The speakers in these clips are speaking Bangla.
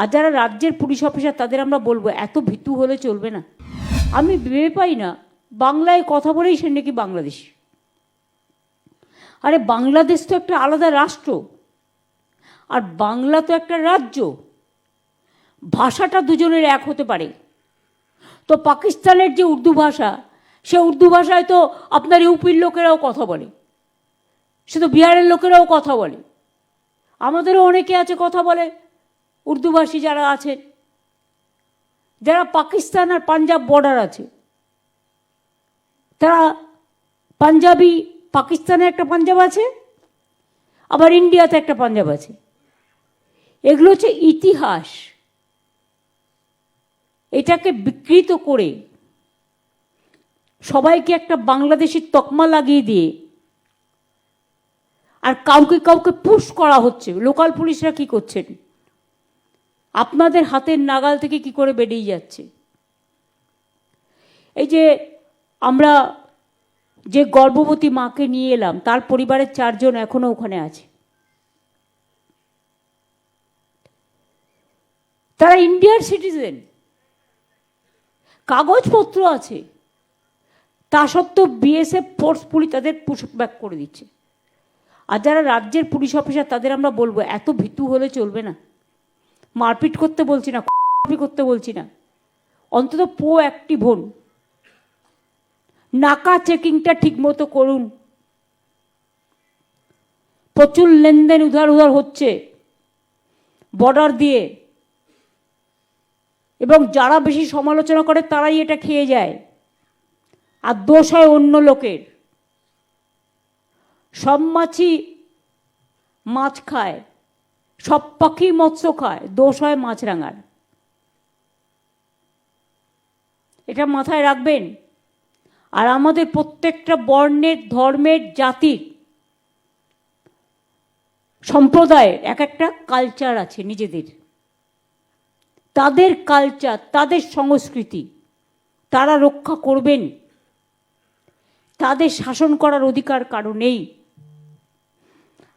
আর যারা রাজ্যের পুলিশ অফিসার, তাদের আমরা বলব, এত ভীতু হলে চলবে না। আমি ভেবে পাই না, বাংলায় কথা বলেই সে নাকি বাংলাদেশ। আরে বাংলাদেশ তো একটা আলাদা রাষ্ট্র, আর বাংলা তো একটা রাজ্য। ভাষাটা দুজনের এক হতে পারে। তো পাকিস্তানের যে উর্দু ভাষা, সে উর্দু ভাষায় তো আপনার ইউপির লোকেরাও কথা বলে, সে তো বিহারের লোকেরাও কথা বলে। আমাদেরও অনেকে আছে কথা বলে উর্দুভাষী যারা আছেন যারা পাকিস্তান আর পাঞ্জাব বর্ডার আছে, তারা পাঞ্জাবি, পাকিস্তানে একটা পাঞ্জাব আছে, আবার ইন্ডিয়াতে একটা পাঞ্জাব আছে। এগুলো হচ্ছে ইতিহাস। এটাকে বিকৃত করে সবাইকে একটা বাংলাদেশের তকমা লাগিয়ে দিয়ে আর কাউকে কাউকে পুশ করা হচ্ছে। লোকাল পুলিশরা কি করছেন? আপনাদের হাতের নাগাল থেকে কি করে বেরিয়ে যাচ্ছে? এই যে আমরা যে গর্ভবতী মাকে নিয়ে এলাম, তার পরিবারের চারজন এখনও ওখানে আছে। তারা ইন্ডিয়ার সিটিজেন। কাগজপত্র আছে। তা সত্ত্বেও বিএসএফ ফোর্স পুলিশ তাদের পুশ ব্যাক করে দিচ্ছে। আর যারা রাজ্যের পুলিশ অফিসার, তাদের আমরা বলব, এত ভীতু হলে চলবে না। মারপিট করতে বলছি না করতে বলছি না। অন্তত পো অ্যাক্টিভ হন নাকা চেকিংটা ঠিকমতো করুন। প্রচুর লেনদেন উধার উধার হচ্ছে বর্ডার দিয়ে। এবং যারা বেশি সমালোচনা করে তারাই এটা খেয়ে যায়। আর দোষ হয় অন্য লোকের। সব মাছই মাছ খায়। সব পাখি মৎস্য খায়, দোষ হয় মাছরাঙার। এটা মাথায় রাখবেন। আর আমাদের প্রত্যেকটা বর্ণের, ধর্মের, জাতির সম্প্রদায়ের এক একটা কালচার আছে নিজেদের। তাদের কালচার তাদের সংস্কৃতি, তারা রক্ষা করবেন। তাদের শাসন করার অধিকার কারও নেই।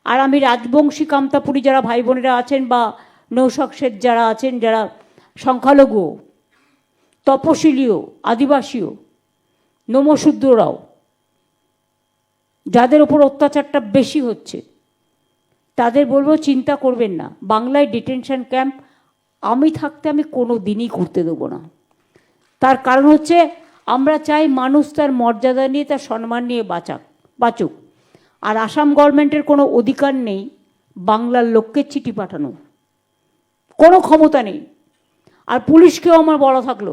আর আমি রাজবংশী কামতাপুরী যারা ভাই বোনেরা আছেন বা নৌশকসের যারা আছেন, যারা সংখ্যালঘু তপশিলীয় আদিবাসীও, নমশূদ্ররাও, যাদের ওপর অত্যাচারটা বেশি হচ্ছে, তাদের বলব চিন্তা করবেন না। বাংলায় ডিটেনশন ক্যাম্প আমি থাকতে আমি কোনো দিনই করতে দেবো না। তার কারণ হচ্ছে আমরা চাই মানুষ তার মর্যাদা নিয়ে, তার সম্মান নিয়ে বাঁচাক, বাঁচুক। আর আসাম গভর্নমেন্টের কোনো অধিকার নেই বাংলার লোককে চিঠি পাঠানো। কোনো ক্ষমতা নেই। আর পুলিশকেও আমার বলা থাকল,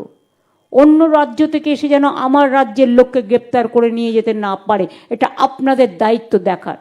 অন্য রাজ্য থেকে এসে যেন আমার রাজ্যের লোককে গ্রেপ্তার করে নিয়ে যেতে না পারে, এটা আপনাদের দায়িত্ব দেখার।